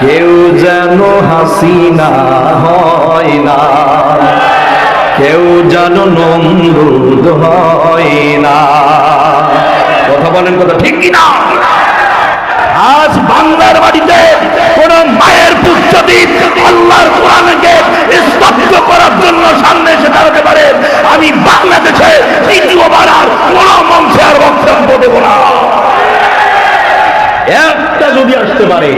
কেউ যেন হাসিনা হয় না। কেউ যেন নমরুদ হয় না। কথা বলেন কথা ঠিক কিনা? আজ বাংলার বাড়িতে কোন মায়ের পুত্র আল্লাহর কোরআনকে স্তব্ধ করার জন্য সামনে এসে দাঁড়াতে পারে, আমি বাংলাদেশে দ্বিতীয়বার আর কোন মঞ্চে আর বক্তব্য দেব না। একটা যদি আসতে পারে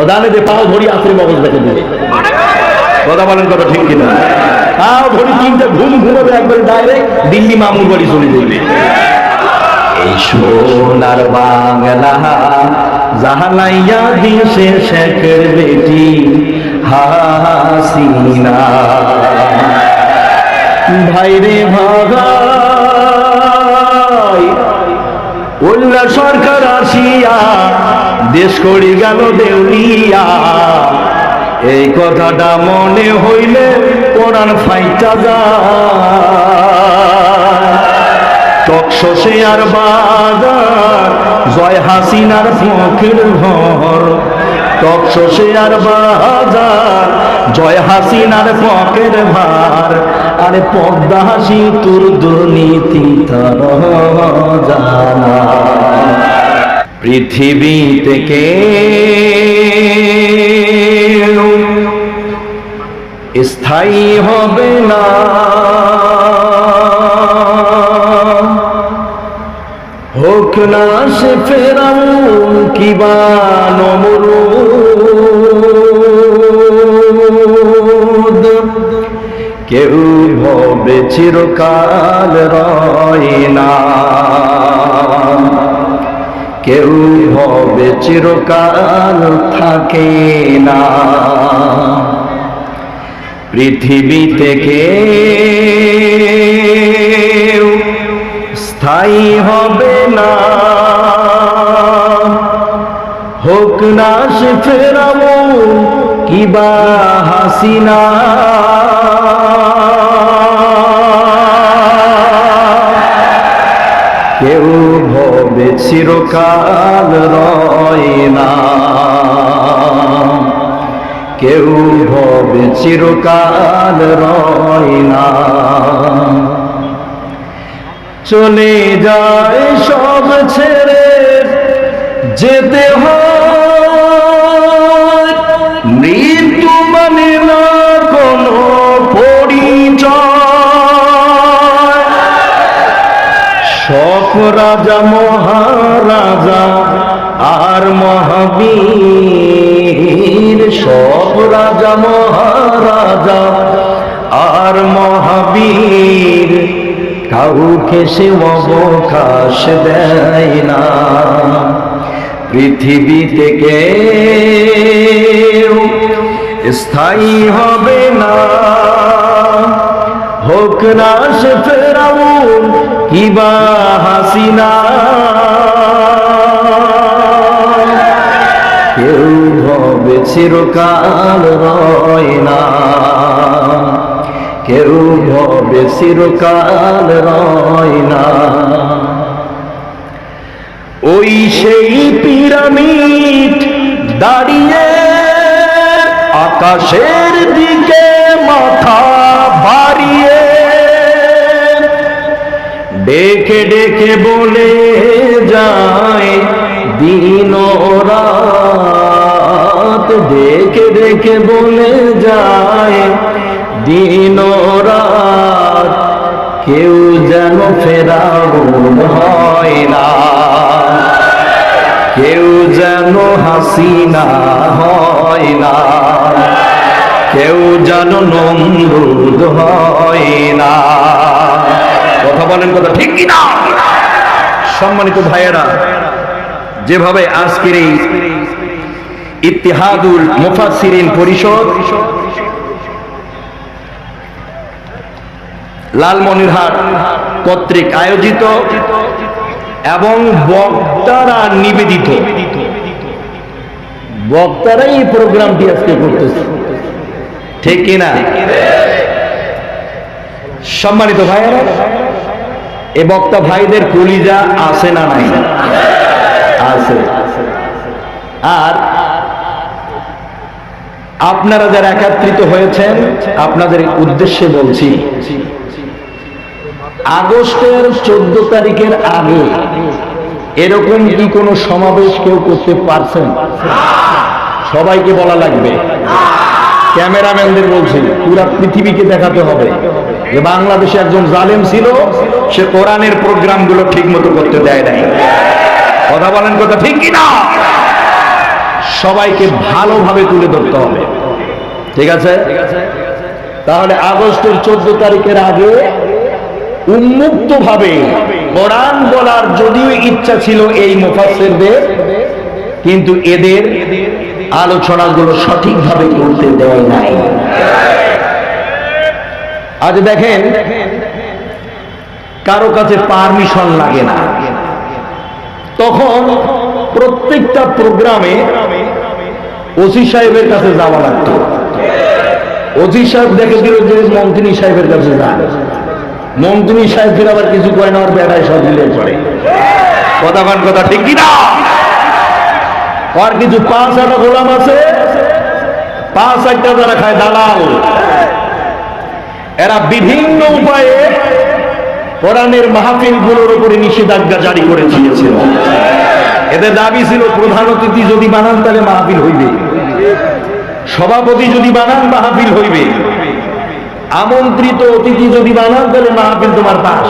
ওদানে যে পাও ধরি আসলে মগজ বেঁচে দেবে। কথা বলেন কথা ঠিক কিনা? পাও ধরি তিনটা ঘুম ঘুমাবে একবার ডাইরেক্ট দিল্লি মামুর বাড়ি চলে যাবে। এই সোনার বাংলা জাহালাইয়া দিছে শেখের বেটি হাসিনা। ভাইরে ভাগাই, উল্লা সরকার আসিয়া দেশ করি গেল দেউলিয়া। এই কথাটা মনে হইলে কোরআন ফাইটা যায় টকশসে আর বাজার, জয় হাসিনার ফকির ঘর। টকশসে আর বাজার, জয় হাসিনার ফকের ভার। আরে পদ্মা হাসি তোর দুর্নীতি তার পৃথিবী থেকে স্থায়ী হবে না। হোক না সে ফেরাও কিবা নমরুদ। কেউ ভবে চিরকাল রয় না। কেউ হবে চিরকাল থাকে না। পৃথিবী থেকে স্থায়ী হবে না। হোক না সে ফেরাবো কিবা হাসিনা। কেউ ভবে চিরকাল রয় না। কেউ ভবে চিরকাল রয় না। চলে যায় সব ছেড়ে, যেতে হয় রাজা, মহারাজা আর মহাবীর। সব রাজা, মহারাজা আর মহাবীর। কাউকে সে অবকাশ দেয় না। পৃথিবী থেকে স্থায়ী হবে না। হোক না সে ফেরাও কিবা হাসিনা। কেউ হবে চিরকাল রয় না। কেউ হবে চিরকাল রয় না। ওই সেই পিরামিড দাঁড়িয়ে আকাশের দিকে মাথা ডেকে ডেকে বলে যায়, দিন রাত। ডেকে ডেকে বলে যায়, দিন রাত। কেউ যেন ফেরাউন হয় না। কেউ যেন হাসিনা হয় না। কেউ যেন নমরুদ হয় না। কথা বলেন কথা ঠিক কিনা? সম্মানিত ভাইয়েরা, যেভাবে আজকের এই ইতিহাদুল মুফাসসিরিন পরিষদ, লালমনিরহাট কর্তৃক আয়োজিত এবং বক্তারা নিবেদিত। বক্তারাই এই প্রোগ্রামটি আজকে করতেছে। ঠিক কিনা? সম্মানিত ভাইয়েরা এ বক্তা ভাইদের কলিজা আছে না নাই? আছে। আর আপনারা যারা একাত্রিত হয়েছেন, আপনাদের উদ্দেশ্যে বলছি, আগস্টের চোদ্দ তারিখের আগে এরকম কি কোনো সমাবেশ কেউ করতে পারছেন? সবাইকে বলা লাগবে। ক্যামেরাম্যানদের বলছি, পুরা পৃথিবীকে দেখাতে হবে যে বাংলাদেশে একজন জালেম ছিল সে কোরআনের প্রোগ্রামগুলো ঠিক মতো করতে দেয় নাই। কথা বলেন কথা ঠিক কিনা? সবাইকে ভালোভাবে তুলে ধরতে হবে। ঠিক আছে? তাহলে আগস্টের চোদ্দ তারিখের আগে উন্মুক্ত ভাবে কোরআন বলার যদিও ইচ্ছা ছিল এই মুফাসসিরদের, কিন্তু এদের আলোচনা আলোচনাগুলো সঠিকভাবে করতে দেয় নাই। আজ দেখেন কারও কাছে পারমিশন লাগে না। তখন প্রত্যেকটা প্রোগ্রামে ওসি সাহেবের কাছে যাওয়া লাগতো। ওসি সাহেব দেখে দিল যে মন্ত্রী সাহেবের কাছে যান। মন্ত্রী সাহেব ফির আবার কিছু করে না বেড়ায় সব দিলে করে কথা কান কথা ঠিক কিনা? আর কিছু পাঁচ আটা গোলাম আছে? পাঁচ একটা যারা খায় দালাল। এরা বিভিন্ন উপায়ে কোরআনের মাহফিলগুলোর উপরে নিষেধাজ্ঞা জারি করে দিয়েছিল। এদের দাবি ছিল, প্রধান অতিথি যদি বানান, তাহলে মাহফিল হইবে। সভাপতি যদি বানান, মাহফিল হইবে। আমন্ত্রিত অতিথি যদি বানান, তাহলে মাহফিল তোমার পাশ।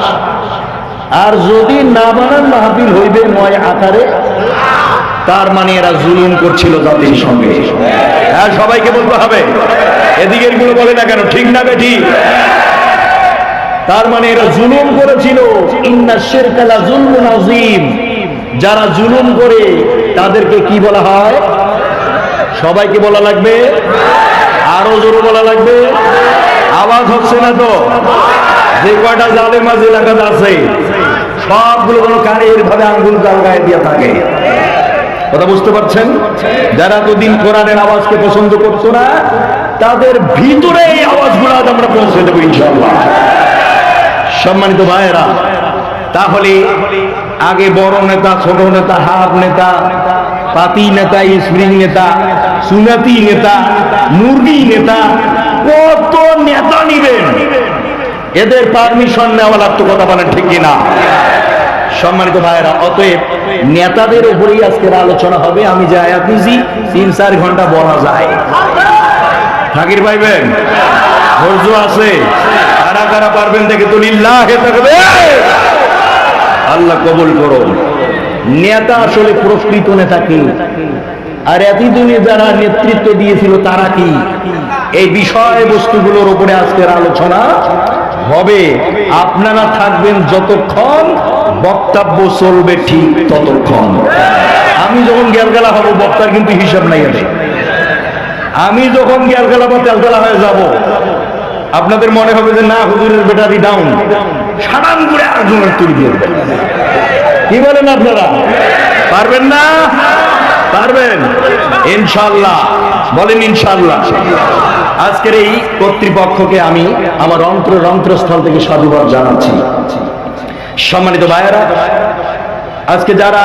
আর যদি না বানান, মাহফিল হইবে নয় আকারে। তার মানে এরা জুলুম করছিল জাতির সঙ্গে। হ্যাঁ সবাইকে বলতে হবে। এদিকেরগুলো বলে না কেন, ঠিক না বেঠি? তার মানে এরা জুলুম করেছিল। ইন্না শিরকালা যারা জুলুম করে, তাদেরকে কি বলা হয়? সবাইকে বলা লাগবে? আরও জোরে বলা লাগবে? আওয়াজ হচ্ছে না তো? যে কয়টা জালেমাজ এলাকাতে আছে, সবগুলো কোনো কানে এরভাবে আঙ্গুল গাল গায়ে দিয়ে থাকে। কথা বুঝতে পারছেন? যারা এতদিন কোরআনের আওয়াজকে পছন্দ করতো না, তাদের ভিতরে এই আওয়াজগুলো আজ আমরা পৌঁছে দেবো ইনশাল্লাহ সম্মানিত ভাইয়েরা, তাহলে আগে বড় নেতা, ছোট নেতা হাফ নেতা, পাতি নেতা স্প্রিং নেতা, সুনাতি নেতা, মুরগি নেতা, কত নেতা নিবেন? এদের পারমিশন নেওয়া লাগতো, কথা বলেন ঠিক কিনা সম্মানিত ভাইয়েরা, অতএব নেতাদের উপরেই আজকের আলোচনা হবে, আমি যে আয়াত তিন চার ঘণ্টা বলা যায়। থাকির পাইবেন ধৈর্য আছে। কারা কারা পারবেন দেখে তো লিল্লাহে থাকবে আল্লাহ কবুল করো। নেতা আসলে প্রকৃত নেতা কি? আর এতদিনে যারা নেতৃত্ব দিয়েছিল তারা কি? এই বিষয় বস্তুগুলোর উপরে আজকের আলোচনা হবে। আপনারা থাকবেন যতক্ষণ বক্তব্য চলবে ঠিক ততক্ষণ। আমি যখন গেলগেলা হব, বক্তার কিন্তু হিসাব নাই আমি যখন গেলগেলা বা তেলগেলা হয়ে যাব আপনাদের মনে হবে যে না, হুজুরের ব্যাটারি ডাউন সারান করে আরেকজনের তুলে দিয়ে কি বলেন আপনারা? পারবেন না? পারবেন। ইনশাল্লাহ। বলেন ইনশাল্লাহ। আজকের এই কর্তৃপক্ষকে আমি আমার অন্ত্র রন্ত্রস্থল থেকে সাধুবাদ জানাচ্ছি। সম্মানিত ভাইয়েরা, আজকে যারা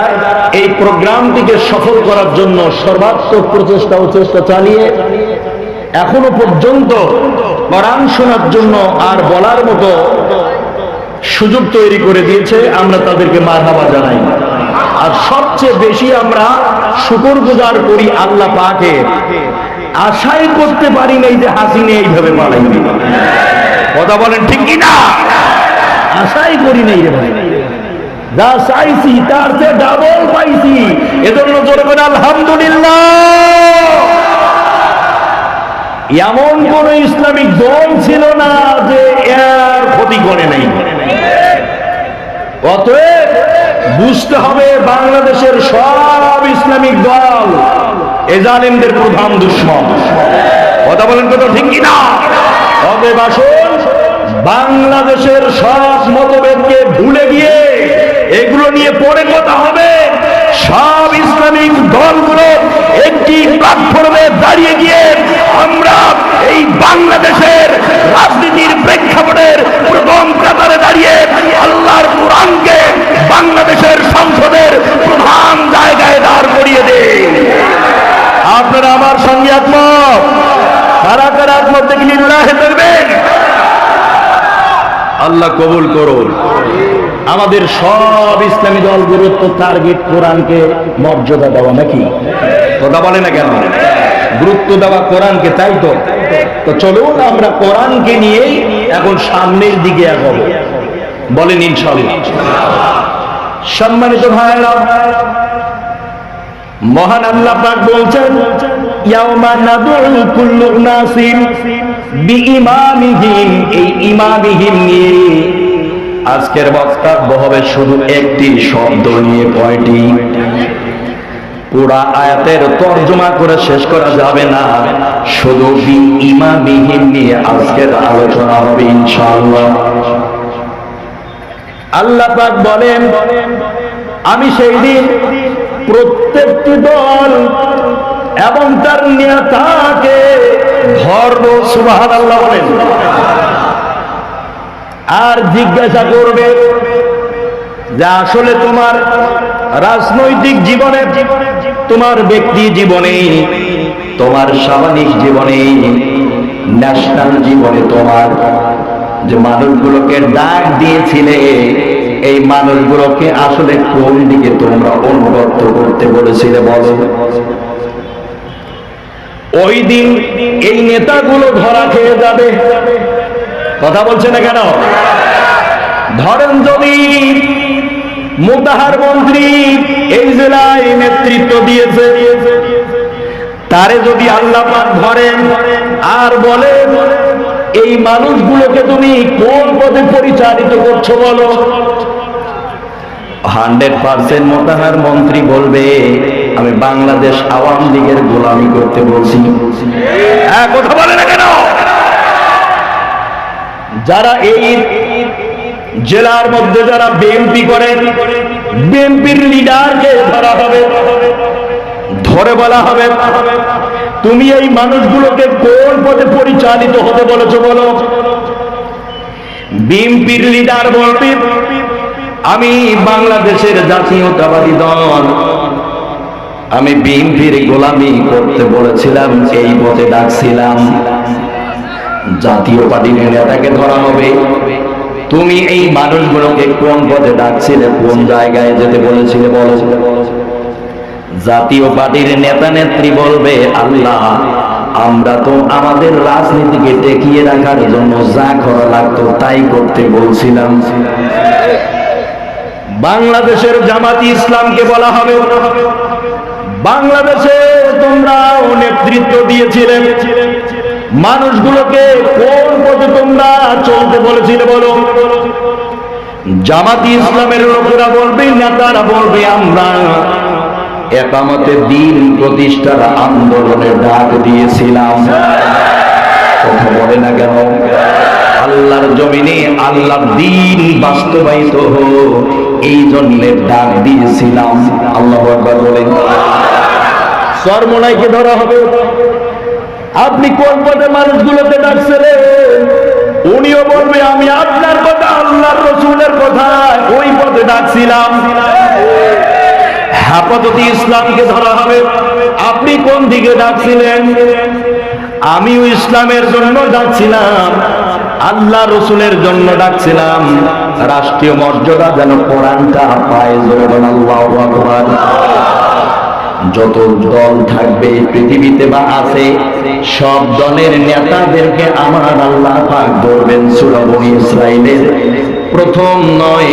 এই প্রোগ্রামটিকে সফল করার জন্য সর্বাত্মক প্রচেষ্টা ও চেষ্টা চালিয়ে এখনও পর্যন্ত কোরআন শোনার জন্য আর বলার মতো সুযোগ তৈরি করে দিয়েছে, আমরা তাদেরকে মারহাবা জানাই। আর সবচেয়ে বেশি আমরা শুকর গুজার করি আল্লাহ পাকে। আশাই করতে পারি নাই যে হাসিনে এইভাবে পালাইবে কথা বলেন ঠিক কি না আশাই করি নাই রে ভাই। যা চাইছি তার চেয়ে ডাবল পাইছি। এজন্য জোরে করে আলহামদুলিল্লাহ। এমন কোন ইসলামিক দল ছিল না যে এর ক্ষতি করে নাই। অতএব বুঝতে হবে বাংলাদেশের সব ইসলামিক দল এ জালেমদের প্রধান দুশ্মন। কথা বলেন কথা ঠিক কিনা? অতএব আসুন, বাংলাদেশের সব মতভেদকে ভুলে গিয়ে এগুলো নিয়ে পরে কথা হবে। সব ইসলামিক দলগুলো একটি প্ল্যাটফর্মে দাঁড়িয়ে গিয়ে আমরা এই বাংলাদেশের রাজনীতির প্রেক্ষাপটের প্রথম কাতারে দাঁড়িয়ে আল্লাহর কোরআনকে বাংলাদেশের সংসদের প্রধান জায়গায় দাঁড় করিয়ে দেয় আপনারা আমার সঙ্গে একমত? কারা কারা একমত দেখি লিল্লাহে দেখবেন আল্লাহ কবুল করুন। আমাদের সব ইসলামী দল গুরুত্ব টার্গেট কোরআনকে মর্যাদা দেওয়া নাকি? কথা বলে না কেন? গুরুত্ব দেওয়া কোরআনকে, তাই তো? তো চলুন আমরা কোরআনকে নিয়েই এখন সামনের দিকে এগোবো। বলেন ইনশাল্লাহ সম্মানিত ভাইরা মহান আল্লাহ পাক বলছেন, ইয়াউমা নাদউ কুল্লু নাসিম বিইমামিহিম এই ইমামিহিম নিয়ে আজকের বক্তব্য হবে শুধু একটি শব্দ নিয়ে কয়টি? পুরা আয়াতের তর্জমা করে শেষ করা যাবে না। শুধু ইমামিহিম নিয়ে আজকের আলোচনা হবে ইনশাআল্লাহ। আল্লাহ পাক বলেন, আমি সেই দিন প্রত্যেকটি দল এবং তার নেতাকে ধর্ম সুবাহ আল্লাহ বলেন। আর জিজ্ঞাসা করবে যে আসলে তোমার রাজনৈতিক জীবনে, তোমার ব্যক্তি জীবনে, তোমার সামাজিক জীবনে ন্যাশনাল জীবনে তোমার যে মানুষগুলোকে ডাক দিয়েছিলে, এই মানুষগুলোকে আসলে কোন দিকে তোমরা অনুগত করতে বলেছিলে বলো? ওই দিন এই নেতাগুলো ধরা খেয়ে যাবে। কথা বলছে না কেন? ধরেন যদি মুদাহার মন্ত্রী এই জেলায় নেতৃত্ব দিয়েছে। তারে যদি আল্লাহ পাক ধরেন, আর বলেন, এই মানুষগুলোকে তুমি কোন পদে পরিচালিত করছ বলো? হান্ড্রেড পার্সেন্ট মোতাহার মন্ত্রী বলবে, আমি বাংলাদেশ আওয়ামী লীগের গোলামি করতে বলছি। হ্যাঁ কথা বলে না কেন? যারা এই জেলার মধ্যে যারা বিএনপি করে বিএনপির লিডারকে ধরা হবে, ধরে বলা হবে। তুমি এই মানুষগুলোকে কোন পথে পরিচালিত হতে বলেছ বলো? বিএনপির লিডার বলবে, আমি বাংলাদেশের জাতীয়তাবাদী দল। আমি বিএনপির গোলামি করতে বলেছিলাম, এই পথে ডাকছিলাম। জাতীয় পার্টির নেতাকে ধরা হবে। তুমি এই মানুষগুলোকে কোন পথে ডাকছিলে, কোন জায়গায় যেতে বলেছিলে, বলো। জাতীয় পার্টির নেতা নেত্রী বলবে, আল্লাহ, আমরা তো আমাদের রাজনীতিকে টেকিয়ে রাখার জন্য যা করা লাগতো তাই করতে বলছিলাম। বাংলাদেশের জামাতি ইসলামকে বলা হবে। বাংলাদেশে তোমরা নেতৃত্ব দিয়েছিলেন মানুষগুলোকে কোন পথে তোমরা চলতে বলেছিলে বলো? জামাতি ইসলামের লোকেরা বলবে, নেতারা বলবে, আমরা একামতে দিন প্রতিষ্ঠার আন্দোলনে ডাক দিয়েছিলাম। কথা বলে না কেন? আল্লাহর জমিনে আল্লাহর দিন বাস্তবায়িত হোক এই জন্য ডাক দিয়েছিলাম। আল্লাহ বলেন। সরমোনাইকে ধরা হবে। আপনি কোন পথে মানুষগুলোকে ডাকছিলেন উনিও বলবে, আমি আপনার কথা আল্লাহর রসুলের কথা ওই পথে ডাকছিলাম। আপাতত ইসলামকে ধরা হবে। আপনি কোন দিকে ডাকছিলেন? আমিও ইসলামের জন্য ডাকছিলাম আল্লাহ রসুলের জন্য ডাকছিলাম। রাষ্ট্রীয় মর্যাদা যেন কোরআনটা পায় যত দল থাকবে পৃথিবীতে বা আছে সব দলের নেতাদেরকে আমার আল্লাহ পাক ধরবেন সুরবনী ইসরায়েলের প্রথম নয়,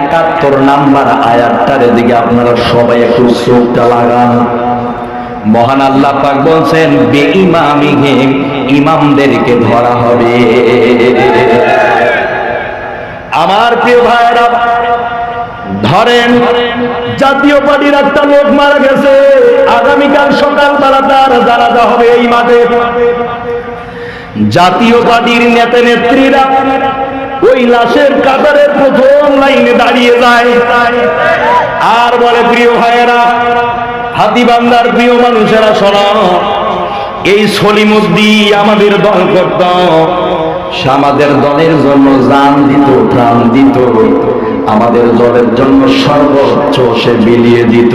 একাত্তর নাম্বার আয়াতটার দিকে আপনারা সবাই একটু চোখটা লাগান। মহান আল্লাহ পাক বলছেন বে বেঈমামিহিম ইমামদেরকে ধরা হবে। আমার প্রিয় ভাইরা ধরেন, জাতীয় পার্টির একটা লোক মারা গেছে। আগামীকাল সকালবেলা তার জানাজা হবে এই মাঠে। জাতীয় পার্টির নেতা নেত্রীরা ওই লাশের কাতারের প্রথম লাইনে দাঁড়িয়ে যায়। আর বলে, প্রিয় ভাইয়েরা, হাতিবান্দার প্রিয় মানুষেরা, শোনো, এই সলিমুদ্দি আমাদের দল করত। আমাদের দলের জন্য জান দিত, প্রাণ দিত। আমাদের দলের জন্য সর্বোচ্চ সে বিলিয়ে দিত।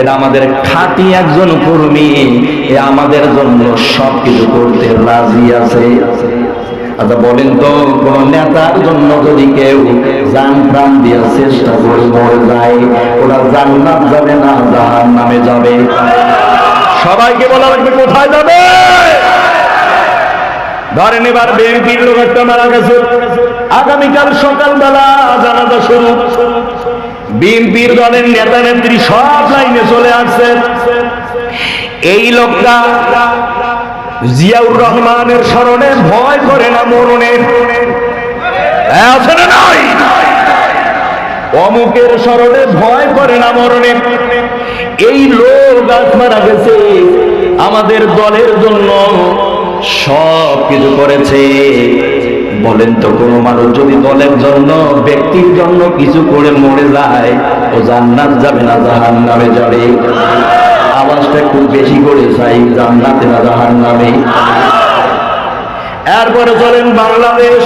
এটা আমাদের খাঁটি একজন কর্মী, এ আমাদের জন্য সব কিছু করতে রাজি আছে। আচ্ছা বলেন তো, কোন নেতার জন্য যদি কেউ জান প্রাণ চেষ্টা করে মরে যায়, ওরা জান্নাত যাবে না জাহান নামে যাবে? সবাইকে বলা লাগবে, কোথায় যাবে? ধরেন এবার বিএনপির লোক একটা মারা গেছে। আগামীকাল সকালবেলা জানাজা শুরু। বিএনপির দলের নেতা নেত্রী সব লাইনে চলে আসছে। এই লোকটা জিয়াউর রহমানের স্মরণে ভয় করে না মরণের অমুকের স্মরণে ভয় করে না মরণের এই লোক আজ মারা গেছে। আমাদের দলের জন্য সব কিছু করেছে। বলেন তো কোনো মানুষ যদি দলের জন্য, ব্যক্তির জন্য কিছু করে মরে যায়, ও জান্নাত যাবে না জাহান নামে যাবে। আওয়াজটা একটু বেশি করে চাই, জান্নাতে না জাহান নামে এরপরে চলেন বাংলাদেশ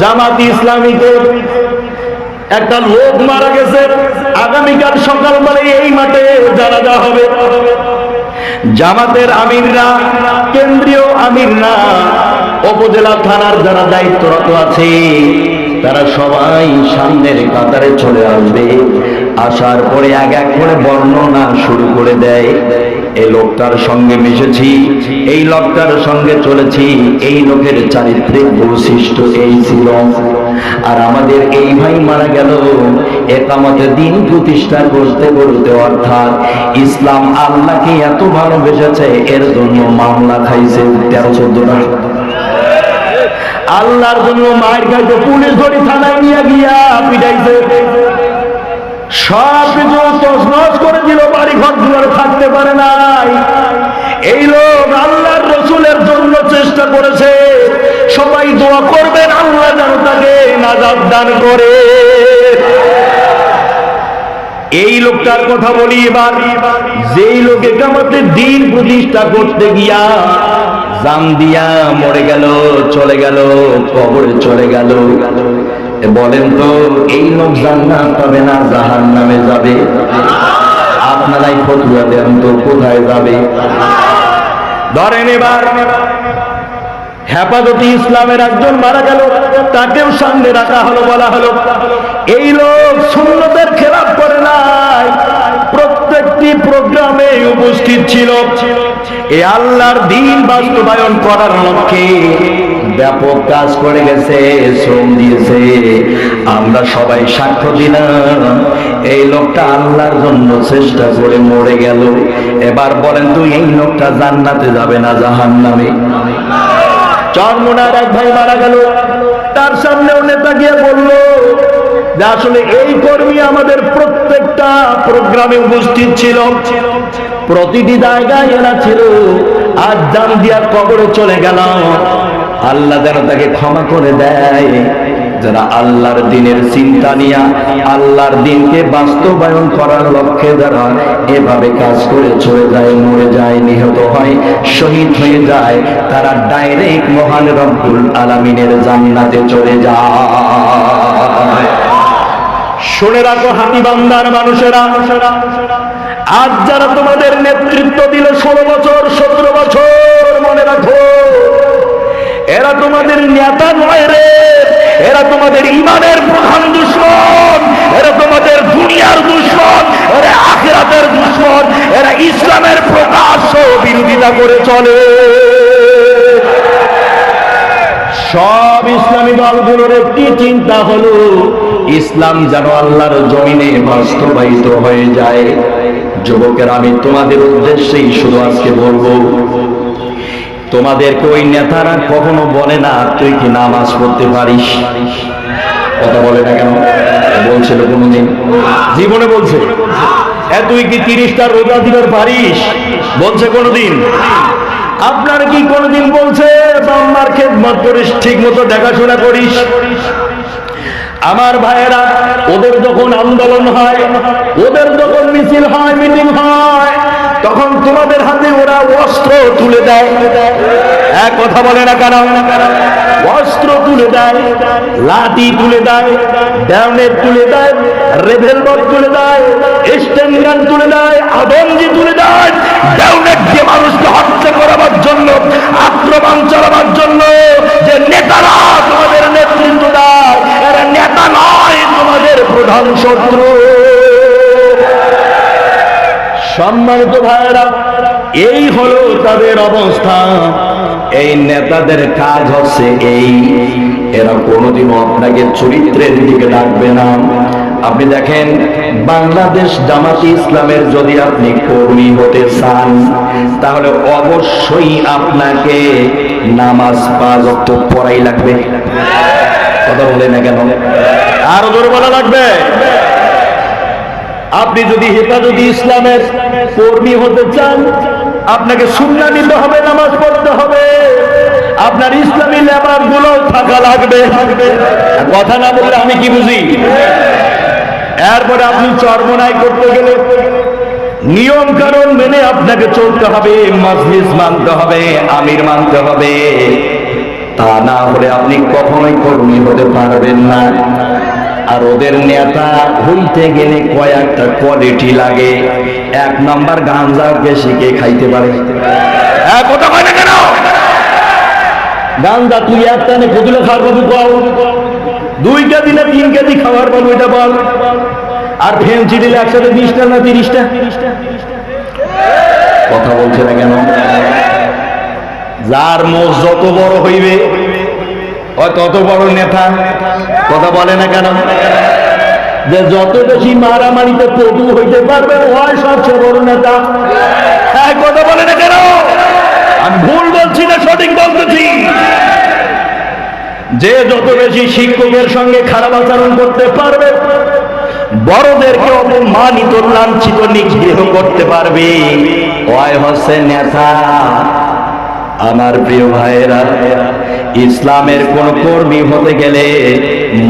জামাতি ইসলামীতে একটা লোক মারা গেছে। আগামীকাল সকালবেলা এই মাঠে জানাজা হবে। জামাতের আমিররা, কেন্দ্রীয় আমিররা উপজেলা থানার যারা দায়িত্বরত আছে, তারা সবাই সামনের কাতারে চলে আসবে। আসার পরে এক এক করে বর্ণনা শুরু করে দেয় এই লোকটার সঙ্গে মিশেছি, এই লোকটার সঙ্গে চলেছি, এই লোকের চারিত্রিক বৈশিষ্ট্য এই ছিল। আর আমাদের এই ভাই মারা গেল। একামতে দিন প্রতিষ্ঠা করতে করতে অর্থাৎ ইসলাম আল্লাহকে এত ভালোবেসেছে, এর জন্য মামলা খাইছে তেরো চোদ্দ না আল্লাহর জন্য মায়ের খাইতে পুলিশ ধরি থানায় নিয়ে গিয়া পিটাইছে। সব কিছু তছনছ করে দিল বাড়ি ঘর দুয়ারে থাকতে পারে নাই। এই লোক আল্লাহর রসুলের জন্য চেষ্টা করেছে। সবাই দোয়া করবেন, আল্লাহ যেন তাকে নাজাদ দান করে। এই লোকটার কথা বলি এবার, যেই লোকে কামাতে দিন প্রতিষ্ঠা করতে গিয়া জাম দিয়া মরে গেল, চলে গেল, কবরে চলে গেল। বলেন তো, এই লোক জান্নাত পাবে না জাহান নামে যাবে? আপনারাই ফতুয়া দেন তো, কোথায় যাবে? ধরেন এবার, হেফাজতি ইসলামের একজন মারা গেল, তাকেও সামনে রাখা হলো, বলা হলো, এই লোক সুন্নতের খেলাপ করে নাই। প্রত্যেকটি প্রোগ্রামে উপস্থিত ছিল এই আল্লাহর দিন বাস্তবায়ন করার লক্ষ্যে ব্যাপক কাজ করে গেছে, শ্রম দিয়েছে। আমরা সবাই সাক্ষ্য দিলাম, এই লোকটা আল্লাহর জন্য চেষ্টা করে মরে গেল। এবার বলেন তুই এই লোকটা জান্নাতে যাবে না জাহান নামে চরমোনার এক ভাই মারা গেল। তার সামনেও নেতা গিয়ে বলল আসলে এই কর্মী আমাদের প্রত্যেকটা প্রোগ্রামে উপস্থিত ছিল। প্রতিটি জায়গায় এরা ছিল। আজ জান দিয়া কবরে চলে গেল। আল্লাহ যেন তাকে ক্ষমা করে দেয়। যারা আল্লাহর দিনের চিন্তা নিয়া আল্লাহর দিনকে বাস্তবায়ন করার লক্ষ্যে যারা এভাবে কাজ করে চলে যায়, মরে যায়, নিহত হয়, শহীদ হয়ে যায়, তারা ডাইরেক্ট মহান রব্বুল আলামিনের জান্নাতে চলে যায়। শুনে রাখো হাতিবান্দার মানুষেরা। আজ যারা তোমাদের নেতৃত্ব দিল ষোলো বছর, সতেরো বছর, মনে রাখো, এরা তোমাদের নেতা নয় রে। এরা তোমাদের ইমানের প্রধান দুশ্মন। এরা তোমাদের দুনিয়ার দুশ্মন। এরা আখিরাতের দুশ্মন। এরা ইসলামের প্রকাশ্য বিরোধিতা করে চলে। সব ইসলামী দলগুলোর একটি চিন্তা হলো ইসলাম যেন আল্লাহর জমিনে বাস্তবায়িত হয়ে যায়। যুবকের, আমি তোমাদের উদ্দেশ্যেই শুধু আজকে বলব, তোমাদেরকে ওই নেতারা কখনো বলে না, তুই কি নামাজ পড়তে পারিস? কথা বলে না কেন? বলছিল কোনদিন? জীবনে বলছে। এ, তুই কি তিরিশটা রোজা দিবার পারিস? বলছে কোনদিন। আপনার কি কোনদিন বলছে, বাম্মার খেদমত করিস ঠিক মতো দেখাশোনা করিস? আমার ভাইয়েরা, ওদের যখন আন্দোলন হয়, ওদের যখন মিছিল হয়, মিটিং হয়, তখন তোমাদের হাতে ওরা অস্ত্র তুলে দেয়। এক কথা বলে না কেন? অস্ত্র তুলে দেয়, লাঠি তুলে দেয় ড্যামের তুলে দেয় রেভেলবট তুলে দেয় স্টেনগান তুলে দেয়, আদমজি তুলে দেয় ড্যামের যে মানুষকে হত্যা করাবার জন্য, আক্রমণ চালাবার জন্য যে নেতারা প্রধান শত্রু। সম্মানিত ভাইয়েরা, এই হলো তাদের অবস্থা। এই নেতাদের কাজ হচ্ছে এই। এরা কোনোদিনও আপনাকে চরিত্রের দিকে ডাকবে না। আপনি দেখেন, বাংলাদেশ জামাতি ইসলামের যদি আপনি কর্মী হতে চান, তাহলে অবশ্যই আপনাকে নামাজ পাওয়া যত পড়াই লাগবে। কথা বলে না কেন? আরও জোরে বলা লাগবে। আপনি যদি হেফাজতে ইসলামের কর্মী হতে চান, আপনাকে সুন্না নিতে হবে, নামাজ পড়তে হবে। আপনার ইসলামী লেবারগুলো থাকা লাগবে। কথা না বললে আমি কি বুঝি? এরপরে আপনি চর্মনাই করতে গেলে নিয়ম কানুন মেনে আপনাকে চলতে হবে, মজলিস মানতে হবে, আমির মানতে হবে। তা না হলে আপনি কখনোই কর্মী হতে পারবেন না। আর ওদের নেতা হইতে গেলে কয়েকটা কোয়ালিটি লাগে। এক নম্বর গাঞ্জা বেশি কে খাইতে পারে? হ্যাঁ, কথা কয় না কেন? গাঞ্জা তুই এক টানে কতগুলো খাওয়ার পাবি কও? দুই কেজি না তিন কেজি খাওয়ার পাবো এটা বল। আর ফেন্সি দিলে একসাথে বিশটা না তিরিশটা? কথা বলছে না কেন? যার মোষ যত বড় হইবে তত বড় নেতা। কথা বলে না কেন? যে যত বেশি মারামারিতে পটু হইতে পারবে ওই সবচেয়ে বড় নেতা। হ্যাঁ কথা বলে না কেন? আমি ভুল বলছি না, সঠিক বলতেছি। যে যত বেশি শিক্ষকের সঙ্গে খারাপ আচরণ করতে পারবে, বড়দেরকে অপমানিত, লাঞ্ছিত, নিগৃহ করতে পারবে ওই হচ্ছে নেতা। আমার প্রিয় ভাইয়েরা, ইসলামের কোন কর্মী হতে গেলে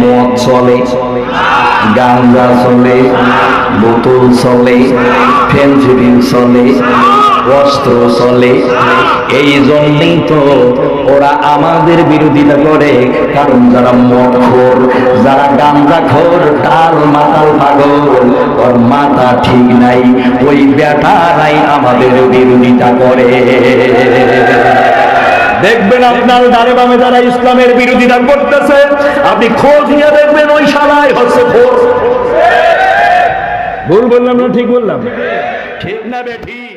মদ চলে গাঞ্জা চলে, বোতল চলে ফেন্সিডিল চলে অস্ত্র চলে। এই জন্যই তো ওরা আমাদের বিরোধিতা করে। কারণ যারা মদখোর যারা গাঞ্জা খোর টাল মাতাল পাগল। ওর মাথা ঠিক নাই ওই বেটারাই আমাদের বিরোধিতা করে। দেখবেন আপনার ডানে বামে যারা ইসলামের বিরোধিতা করতেছে আপনি খোঁজ নিয়ে দেখবেন ওই শালায় হচ্ছে খোঁজ ভুল বললাম না ঠিক বললাম? ঠিক না বে ঠিক।